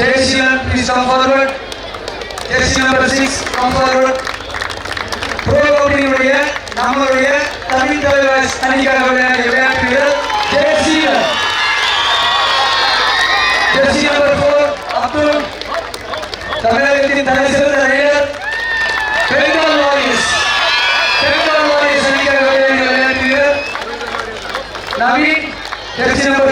Jersey number, please come forward. Jersey number six, come forward. Pro கபடியினுடைய நம்மளுடைய தமிழ் தலைவர் அணிக்காக விளையாட்டு வீரர் Jayaseelan jersey number four Abdul தமிழகத்தின் தலை சிறந்த வீரர் பெங்கால் வாரியர்ஸ் பெங்கால் வாரியர்ஸ் அணிக்காக விளையாட்டு வீரர் நவீன் ஜெர்சி நம்பர்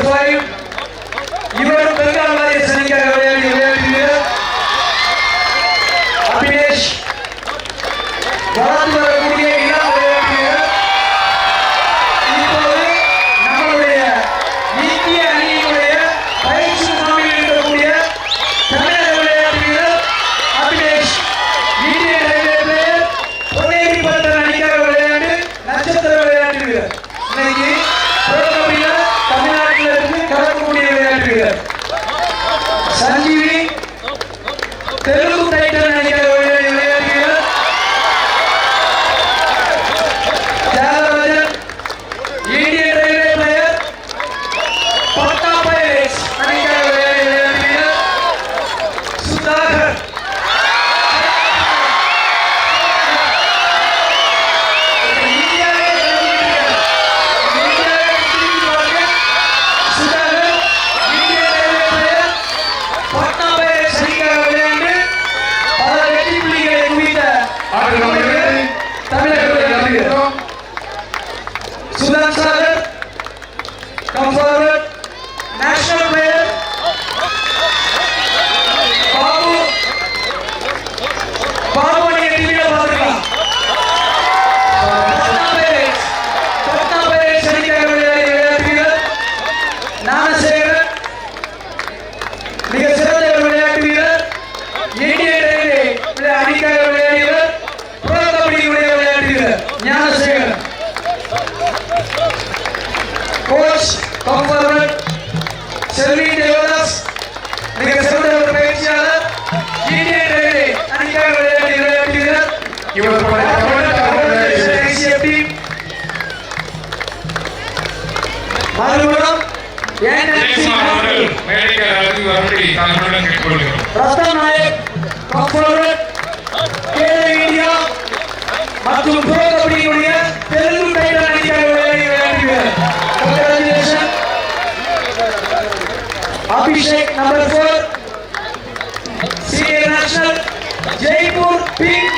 இந்தியா மற்றும் pro கபடியினுடைய Telugu titan Abhishek number four senior national Jaipur pink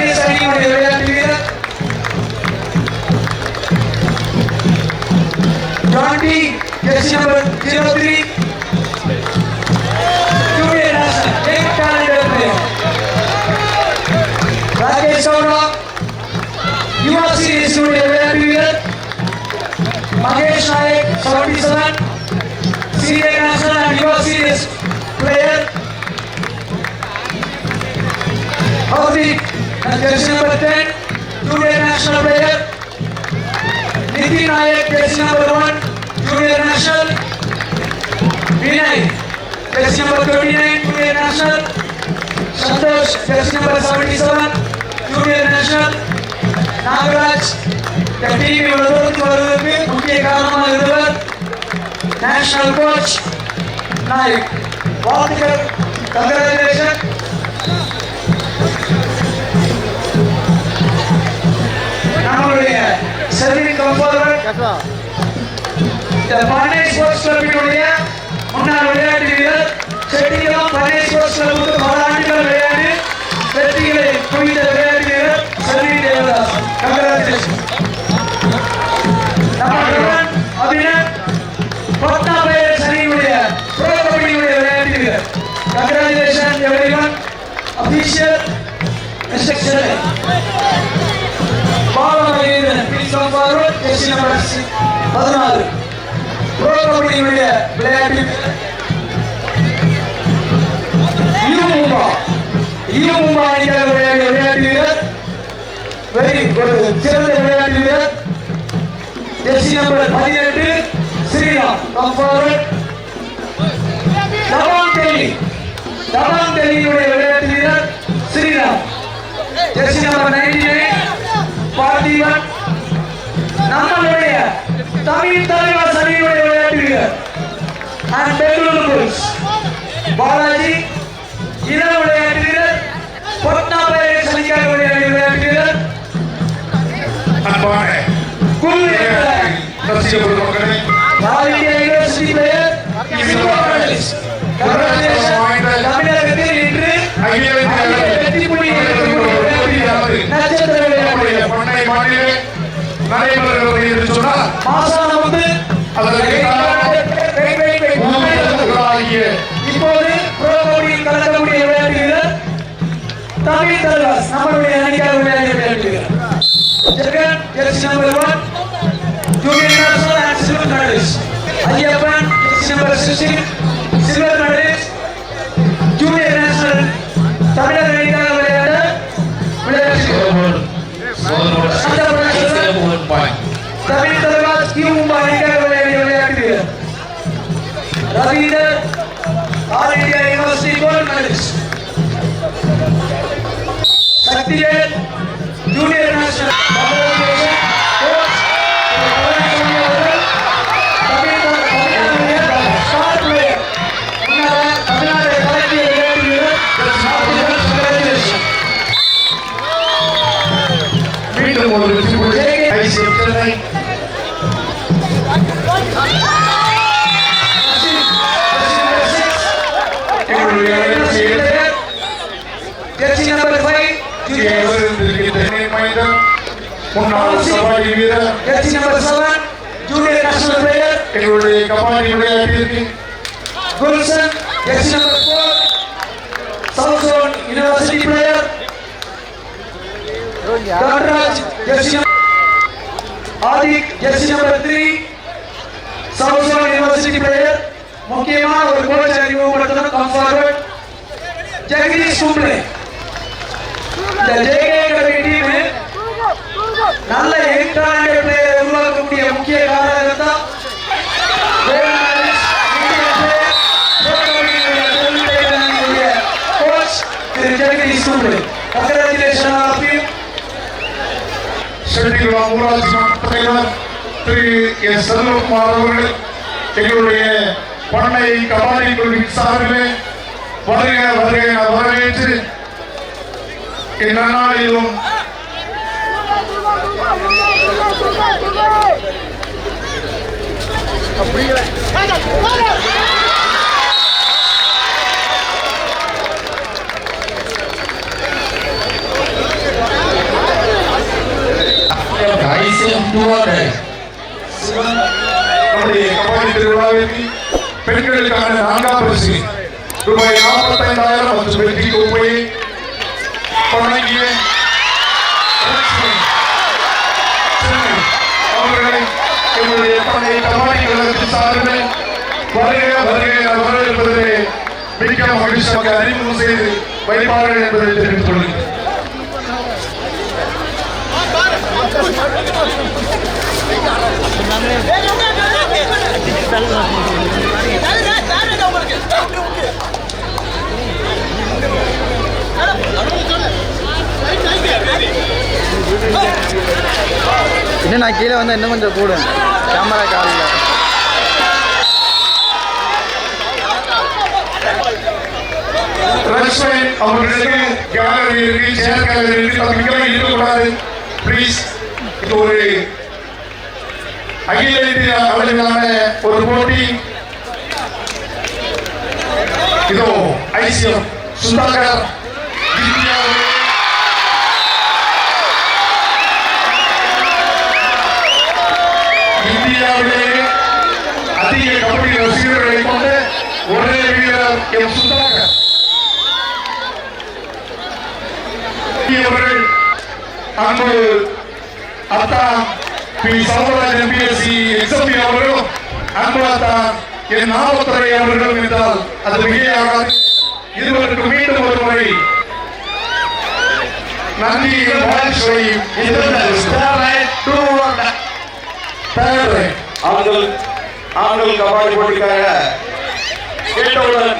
Yes, zero, zero three. Julian Hassan, big calendar player. Rakesh Saurabh, UFC Studio Heavyweight. Mahesh Nayak, 77. CA Hassan, and UFC player. Audi, jersey number 10. Julian National player. Nitin Nayak, jersey number 1. Junior national. Vinay, jersey number 29, junior national. Santosh, jersey number 77, junior national. Nagaraj, the team இவ்வளவு தூரத்துக்கு வருவதற்கு முக்கிய காரணமாக இருந்தவர் national coach Naik வாழ்த்துக்கள் congratulation நம்மளுடைய செல்வி கம்போதர் இந்த பண்ணை ஸ்போர்ட்ஸ் கிளப்பினுடைய முன்னாள் விளையாட்டு வீரர் செட்டிகுளம் பண்ணை ஸ்போர்ட்ஸ் கிளப்புக்கு பல ஆண்டுகள் விளையாடி வெற்றிகளை குவித்த விளையாட்டு வீரர் செல்வி தேவதாஸ் கங்கராச்சுலேஷன் நம்மளுடன் அபினன் பட்டா பைரட்ஸ் அணியினுடைய ப்ரோ கபடியுடைய விளையாட்டு வீரர் congratulation everyone official mister Chennai Balamahendran please come forward. jersey number six, பதினாறு விளையாட்டில் கபடியுடைய விளையாட்டு அணிக்காக விளையாடிய விளையாட்டு வீரர். வெரி ஒரு சிறந்த விளையாட்டு வீரர். ஜெர்சி நம்பர் பதினெட்டு ஸ்ரீராம் கம் ஃபார்வர்ட் டெல்லி. விளையாட்டு வீரர் Sriram. Jersey number ninety nine Parthiban. நம்மளுடைய தமிழ் தலைவர் அண்ட் பெங்களூரு புல்ஸ். பாலாஜி இளம் விளையாட்டு வீரர் பொட்னா பைரேட்ஸ் அணிக்காக விளையாடிய விளையாட்டு வீரர் அன்பான குல் ரசிக பெருமக்களே ஆல் இந்தியா யூனிவர்சிட்டி பிளேயர் தமிழகத்தில் இன்று விளையாட்டு நட்சத்திர விளையாட்டு பண்ணை மாநில நடைபெறுகிறது என்று சொன்னால் மாசானம் வந்து அதற்கு medallist Ayyappan sixteen silver medallist junior national தமிழக அணிக்காக விளையாட. தமிழ் கியூ மும்பா அணிக்காக விளையாடிய விளையாட்டு Ravinder all India university gold medallist முன்னாள் சவாரி வீரர் jersey number seven junior national player எங்களுடைய kabaddi விளையாட்டிற்கு Gulshan jersey number four south zone university player Dhanraj jersey number Aadhik jersey number three south university player முக்கியமான ஒரு coach அறிமுகப்படுத்தணும். Come forward Jagadish Kumble இந்த JK kabaddi team நல்ல young talented பிளேயரை உருவாக்கக்கூடிய முக்கிய காரணம் தான் coach Thiru Jagadish Kumble congratulation of you Chettikulam ஊராட்சி மன்ற தலைவர் திரு எஸ் செல்வகுமார் அவர்கள் எங்களுடைய பண்ணை கபாடி குழுவின் சார்பிலே வருக வருக என வரவேற்று இந்நாளிலும் நம்முடைய கபாடி திருவிழாவிற்கு பெண்களுக்கான நான்காம் பரிசு. ரூபாய் நாற்பத்தைந்தாயிரம் மற்றும் வெற்றி கோப்பையை வழங்கிய அவர்களை எங்களுடைய பழைய கபாடி கழகத்தின் சார்பில் வருக வருக என மிக்க அறிமுகம் செய்து வைப்பார்கள் என்பதை தெரிவித்துக் கொள்கிறேன். இன்னும் நான் கீழே வந்தால் இன்னும் கொஞ்சம் கூடும் கேமரா காலில். அவர்களுக்கு கேலரி இருக்கு சேர் கேலரி இருக்கு. அது மிகவும் இருக்கக்கூடாது. ப்ளீஸ் இது ஒரு அகில இந்திய அளவிலான ஒரு போட்டி. இதோ ஐசிஎம் சுதாகர் இந்தியாவிலே. அதிக கபடி ரசிகர்களை கொண்ட ஒரே வீரர் எம் சுதாகர். அவர்கள் அன்பு அத்தான் பி. சௌராஜ் எம்பிஎஸ்சி எக்ஸம்பி அவர்களும் அன்பு என் நாமத்துறை அவர்களும் என்றால் அது மிகையாகாது. இருவருக்கு மீண்டும் ஒரு முறை நன்றி. வாழ்க்கையும் ஆண்கள் ஆண்கள் கபாடி போட்டிக்காக கேட்டவுடன்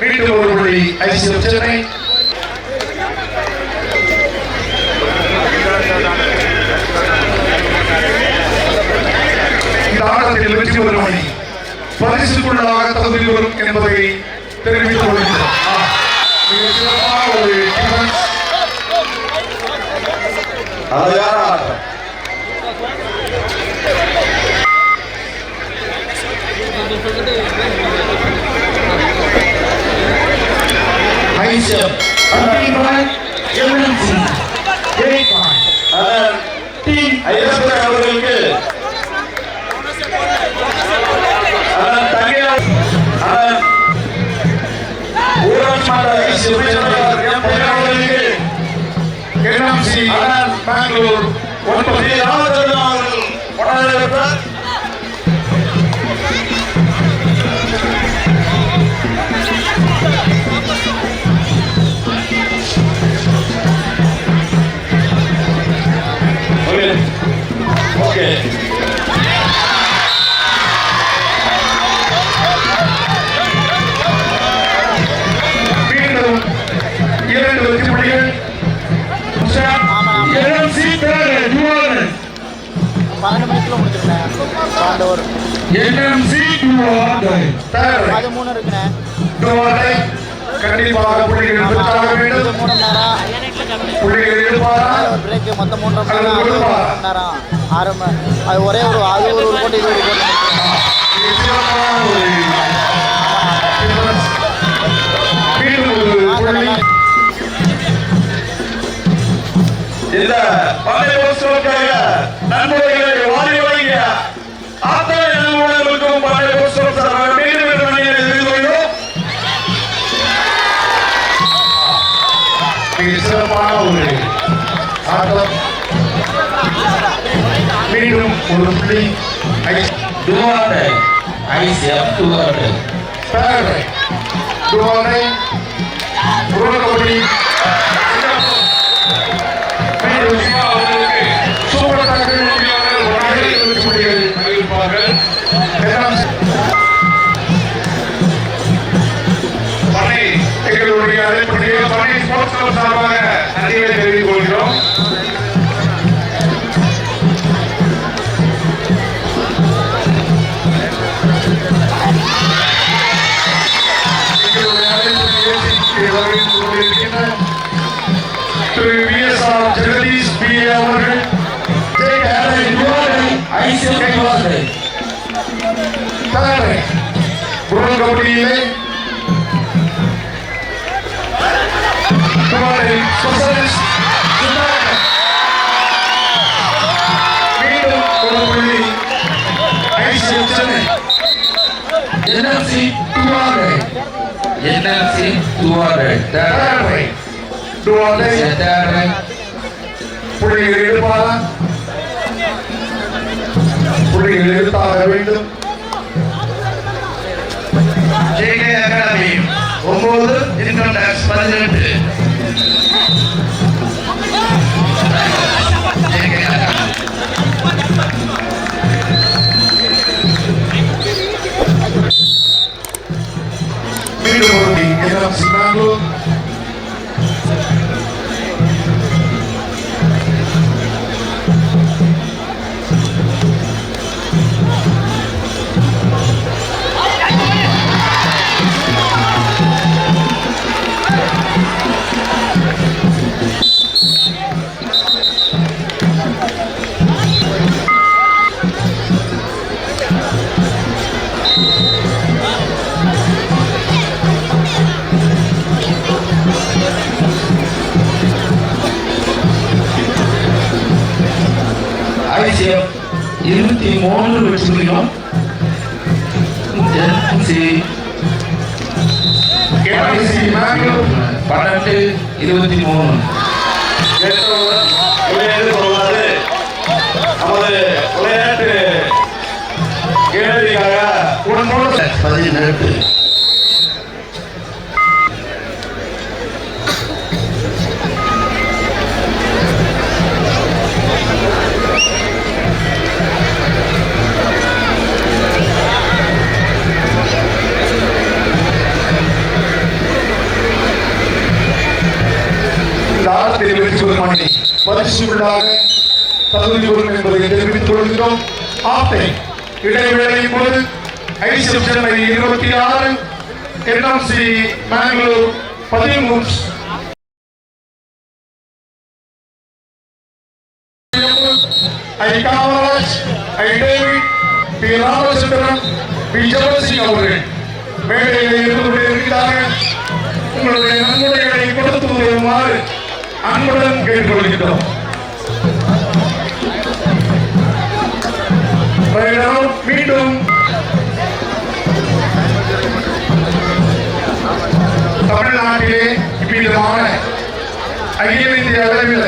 மீண்டும் ஒரு முறை ஐசிஎஃப் சென்னை ஆட்டத்தில் வெற்றி பெறும் அணி பரிசுக்குள்ளாக தகுதி வரும் என்பதை தெரிவித்துக் கொள்கிறோம் ஆ, மிகச் சிறப்பான ஒரு defense. அழகான ஆட்டம் ஐசிஎஃப் எம்என்சி அண்ணன் டி. ஐயப்பன் அவர்களுக்கு ஊராட்சி மன்ற பெங்களூர் ஒன்பது முடிச்சிருக்கேன் பன்னெண்டு ஒரு பதிமூணு இருக்குண்ணே. துவாரை கண்டிப்பாக புள்ளிகள் பெற்றாக இது வேண்டும். மூணு மணி நேரம் புள்ளிகள் ஒரு பிரேக்கு மொத்தம் மூன்றரை மணி நேரம் அது ஒரு மணி நேரம். ஆறு மணி அது ஒரே ஒரு அது ஒரு கோடி கோடி ஒரு ஆட்டம் மீண்டும் ஒரு புள்ளி. Duarte, ICF Duarte. தேவை துவாரை. உருவகப்படி சூப்பர் தயாரை புரல் கபடியிலே குமாரி ஸ்பெஷலிஸ்ட் மீண்டும் ஒரு புள்ளி ICF Chennai NLC Duarte. NLC Duarte. தயாரை துவாரை Duarte. புள்ளிகள் எடுப்பாரா புள்ளிகள் எடுத்தாக வேண்டும் ஜேகே அகாடமி ஒன்பது இன்கம் டாக்ஸ் பதினெட்டு JK Academy. இருபத்தி மூணு. விளையாட்டு நமது விளையாட்டு கேள்விக்காக உடனோடு பதினெட்டு இந்த ஆட்டத்தில் வெற்றி பெறுமானே பரிசுகளாக தகுதி கொள்ளும் என்பதை தெரிவித்துக் கொள்கிறோம் ஆட்டை இடைவேளையின் போது ஐசிஎம் சென்னை இருபத்தி ஆறு என்எம்சி மேங்களூர் பதிமூன்று I Kamaraj I David P Ramachandran P Jabathsingh அவர்கள் மேடையில் இருந்து கொண்டிருக்கிறார்கள் உங்களுடைய நன்கொடைகளை கொடுத்து வருமாறு அன்புடன் கேட்டுக்கொள்கிறோம் மீண்டும். தமிழ்நாட்டிலே இவ்விதமான அகில இந்திய அளவில்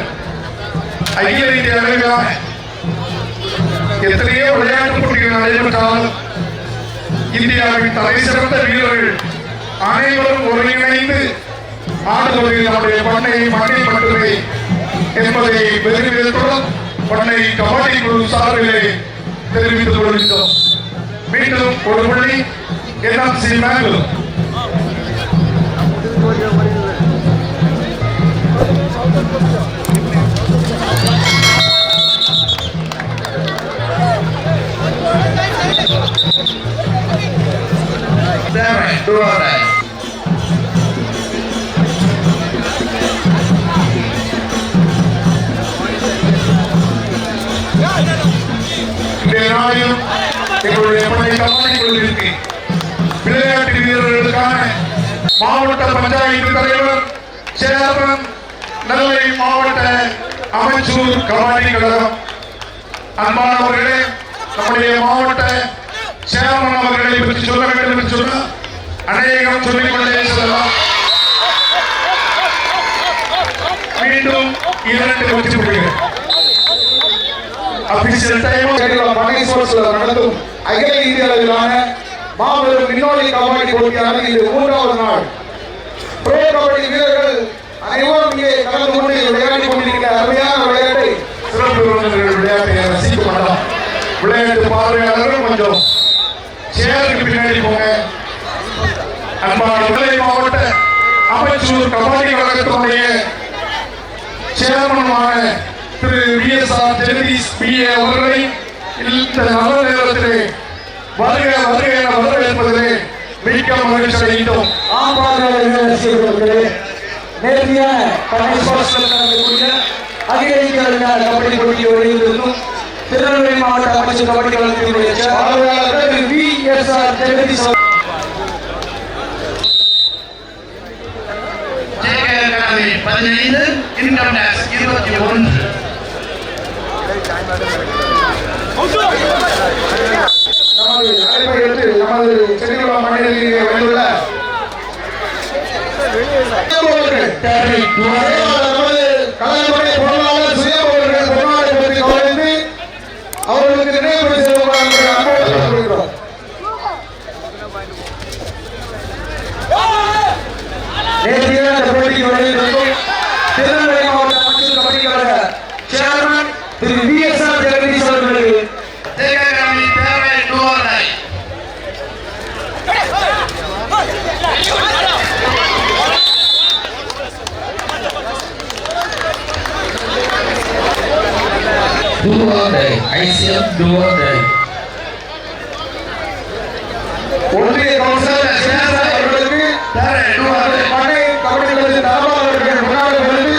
அகில இந்திய அளவிலான எத்தனையோ விளையாட்டுப் போட்டிகள் நடைபெற்றால் இந்தியாவின் தலை சிறந்த வீரர்கள் அனைவரும் ஒருங்கிணைந்து ஆடுவது நம்முடைய பண்ணை மண்ணில் மட்டுமே என்பதை பெருமிதத்துடன் பண்ணை கபடி குழு சார்பிலே தெரிவித்துக் கொள்கிறோம் மீண்டும் ஒரு பள்ளி NMC Mangalore seven two hundred இன்றைய நாளிலும் எங்களுடைய பள்ளி கபடி குழுவிற்கு விளையாட்டு வீரர்களுக்கான மாவட்ட பஞ்சாயத்து தலைவர் சேர்மன் நெல்லை மாவட்ட அமைச்சூர் கபாடி கழகம். அன்பானவர்களே நம்முடைய மாவட்ட சேர்மன் அவர்களை பற்றி சொல்ல வேண்டும் என்று சொன்னால் அநேகம் சொல்லிக் கொண்டே செல்லலாம். மீண்டும் இரண்டு வச்சு வெற்றி புள்ளிகள் அபிஷியல் டைம் மணி ஸ்போர்ட்ஸ்ல நடந்தும் அகில இந்திய அளவிலான மாபெரும் விண்ணோலி கபடி போட்டியான இது மூன்றாவது நாள். ப்ரோ கபடி வீரர்கள் அனைவரும் இங்கே கலந்து கொண்டு விளையாடி கொண்டிருக்கிற அருமையான விளையாட்டை சிறப்பு விளையாட்டை ரசிக்க மாட்டோம் விளையாட்டு பார்வையாளர்கள் கொஞ்சம் சேருக்கு பின்னாடி போங்க. அன்பான நெல்லை மாவட்ட அமைச்சூர் கபடி கழகத்தினுடைய சேர்மனுமான திரு V S R Jagadish B A அவர்களை இந்த நல்ல நேரத்திலே வருக வருக என வரவேற்பதிலே மிக்க மகிழ்ச்சி அடைந்தோம் ஆம்பாளர்கள் ரசிகர்களே அகில இந்திய கபடி போட்டி வெளியிலிருந்தும் திருநெல்வேலி மாவட்ட அமைச்சர் கபடி வளர்ச்சியினுடைய பதினைந்து இன்கம் டேக்ஸ் இருபத்தி ஒன்று. நமது அழைப்பை ஏற்று நமது சென்னைகுளம் மண்ணிலே வந்துள்ள அவர்கள் நமது கலைஞருடைய பொருளாளர் சுயம் அவர்கள் பொன்னாடை பற்றி கவனித்து அவர்களுக்கு நினைவு செல்வார்கள் என்று அன்போடு கேட்டுக்கொள்கிறோம். நேற்றைய இந்த போட்டிக்கு வருகிறோம் திருநெல்வேலி மாவட்ட அமைச்சர் கபடி கழக சேர்மன் திரு வி எஸ் ஆர் ஜெகதீஷ் அவர்களுக்கு தேகராமி பேரை டூரை டூரை ஐசிஎம் டூரை ஒன்றிய கவுன்சிலர் சேனல் அவர்களுக்கு அவரது பண்ணை கபடி கழகத்தின் தரப்பாளர்கள் முன்னாடி வந்து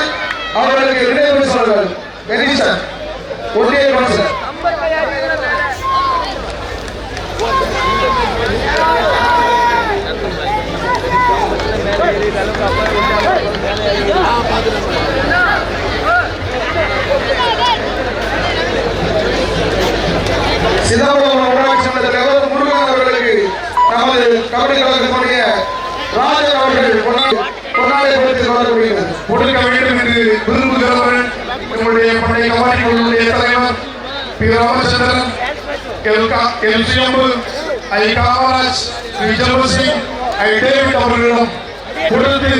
அவர்களுக்கு நினைவு சொல்கள் கணேசன் ஒன்றிய கவுன்சிலர் சிதம்பரம் ஊராட்சி மன்ற தலைவர் முருகன் அவர்களுக்கு நமது கபடி கழகத்தினுடைய ராஜன் அவர்கள் பொன்னாடை கொடுத்து வழங்கப்படுகிறது கொடுக்க வேண்டும் என்று விரும்புகிறவர்கள் நம்முடைய பண்டைய கபாடி தலைவர் P Ramachandran L சியம்பு I Kamaraj Vijay I David அவர்களிடம் கொடுத்து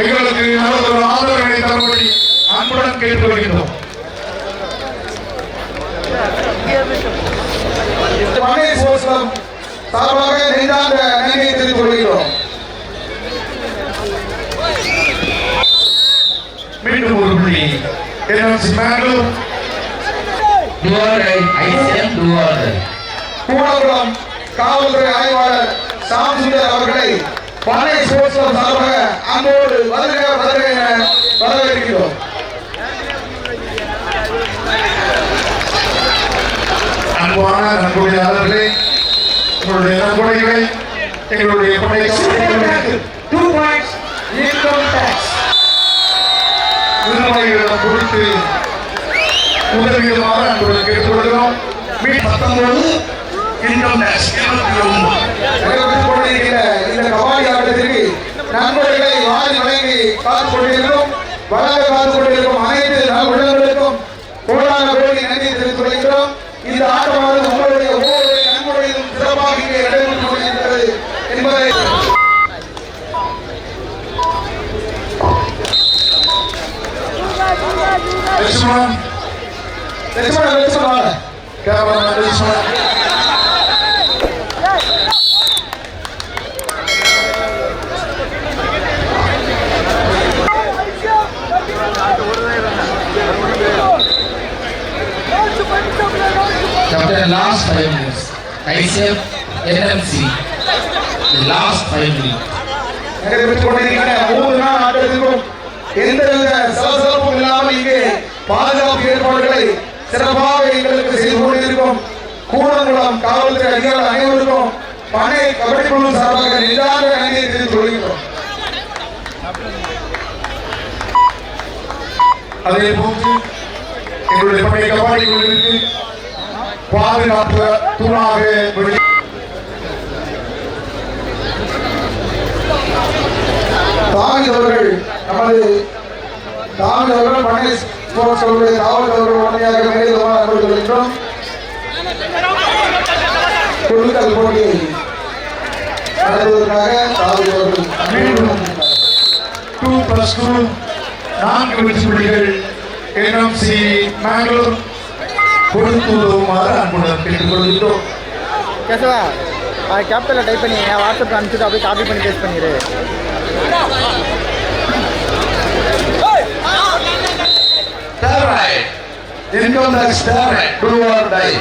எங்களுக்கு ஆதரவினை தரும்படி அன்புடன் கேட்டுக்கொள்கின்றோம். மனை சோசம் சார்பாக நெஞ்சார்ந்த நன்றியை தெரிவித்துக் கொள்கிறோம். மீண்டும் ஒரு புள்ளி. NLC die. கூடங்குளம் காவல்துறை ஆய்வாளர் சாம் சுந்தர் அவர்களை ஸ்போர்ட்ஸ் கிளப் சார்பாக அன்போடு வருக வருக என வரவேற்கிறோம். அன்பான நண்புடையாளர்களே உங்களுடைய நன்கொடைகளை எங்களுடைய படை டூ பாயிண்ட்ஸ் அன்புடன் கேட்டுக்கொள்கிறோம். பத்தொன்பது இன்கம் டேக்ஸ் இருபத்தி ஒன்பது இந்த கபாடி ஆட்டத்திற்கு நண்பர்களை வாரி வழங்கி வழங்க கொண்டிருக்கும் அனைத்து நல் உள்ளங்களுக்கும் கோடான கோடி நன்றி தெரிவித்துக் கொள்கிறோம் இந்த ஆட்டமானது உங்களுடைய ஒவ்வொருடைய நன்முறையிலும் சிறப்பாக இங்கே நடைபெற்றுக் கொண்டிருக்கிறது என்பதை Lakshmanan Lakshmanan Lakshmanan camera Lakshmanan Captain, last five minutes. ICM, NMC. The last five minutes. நடைபெற்றுக் கொண்டிருக்கிற மூன்று நாள் ஆட்டத்திற்கும் எந்தவித சலசலப்பும் இல்லாமல் இங்கே பாதுகாப்பு ஏற்பாடுகளை சிறப்பாக எங்களுக்கு செய்து கொண்டிருக்கும் கூடங்குளம் காவல்துறை அதிகாரிகள் அனைவருக்கும் பனை கபடி குழு சார்பாக நிதான நன்றியை தெரிவித்துக் கொள்கிறோம் அதே போன்று எங்களுடைய பனை கபாடி குழுவிற்கு பாதுகாப்பு தூணாக விளங்கி தாமித் அவர்கள் நமது தாமித் அவர்கள் பண்ணை ஸ்போர்ட்ஸ் அவருடைய காவல் அவர்கள் உடனடியாக மேலே வருகின்றோம் குழுக்கள் போட்டி நடத்துவதற்காக தாமித் அவர்கள் மீண்டும் டூ பிளஸ் டூ நான்கு வெற்றி புள்ளிகள் என்எம்சி மேங்களூர் கொடுத்து உதவுமாறு அன்புடன் கேட்டுக்கொள்கிறோம் கேசவா அது கேப்டனில் டைப் பண்ணி என் வாட்ஸ்அப் அனுப்பிச்சுட்டு அப்படியே காப்பி பண்ணி பேஸ்ட் பண்ணிடு Third right. Income tax Do or die.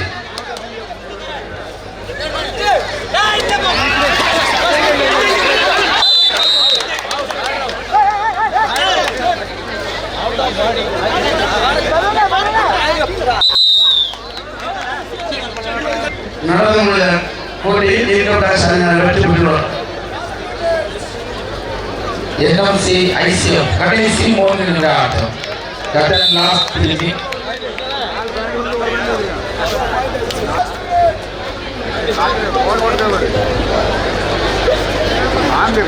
நடந்து நடந்தவங்களுடைய போட்டியில் ஈரோட்டாக சாதனை வெற்றி பெற்றுள்ளார் என்எம்சி ஐசிஎம் கடைசி மூன்று நிமிட ஆட்டம். கட்டன் லாஸ்ட் திரும்பி ஆண்டு